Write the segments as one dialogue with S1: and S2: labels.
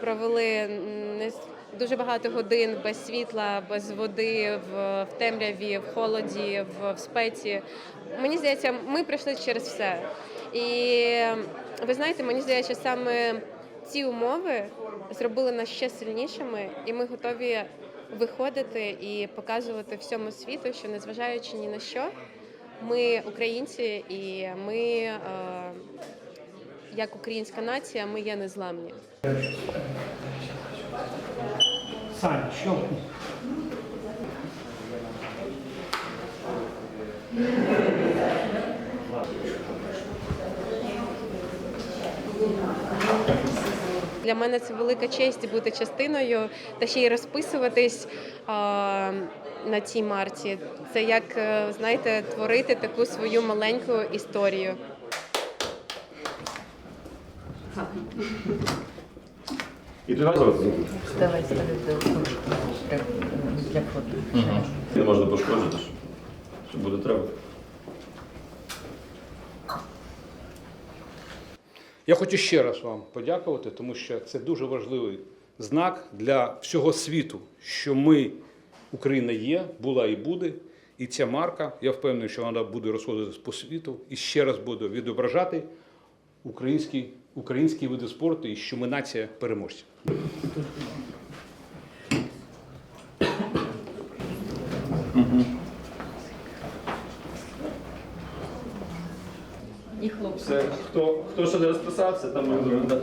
S1: провели не дуже багато годин без світла, без води, в, в темряві, в холоді, в, в спеці. Мені здається, ми пройшли через все. І ви знаєте, мені здається, саме ці умови зробили нас ще сильнішими, і ми готові виходити і показувати всьому світу, що незважаючи ні на що, ми українці, і ми, е, як українська нація, ми є незламні.
S2: Сань, щелкни.
S1: Для мене це велика честь бути частиною та ще й розписуватись а, на цій марці. Це як е, знаєте, творити таку свою маленьку історію.
S3: І туди.
S4: Давай ставити для, для фото.
S3: Не можна пошкоджити, що- буде треба.
S5: Я хочу ще раз вам подякувати, тому що це дуже важливий знак для всього світу, що ми, Україна є, була і буде. І ця марка, я впевнений, що вона буде розходитись по світу і ще раз буде відображати українські, українські види спорту і що ми нація переможців.
S4: І хлопці.
S3: Все, хто, хто ще не розписався, там ми будемо. да?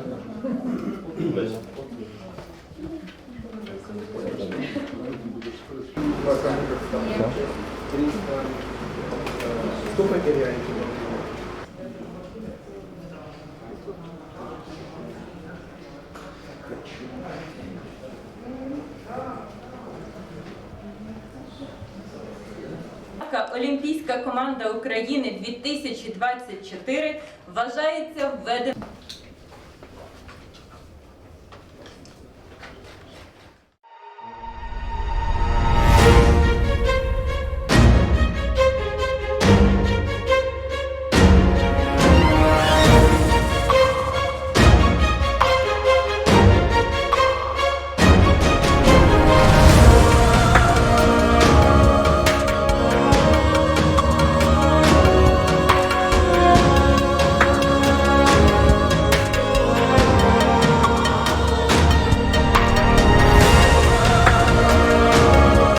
S6: Олімпійська команда України 2024 вважається введеною.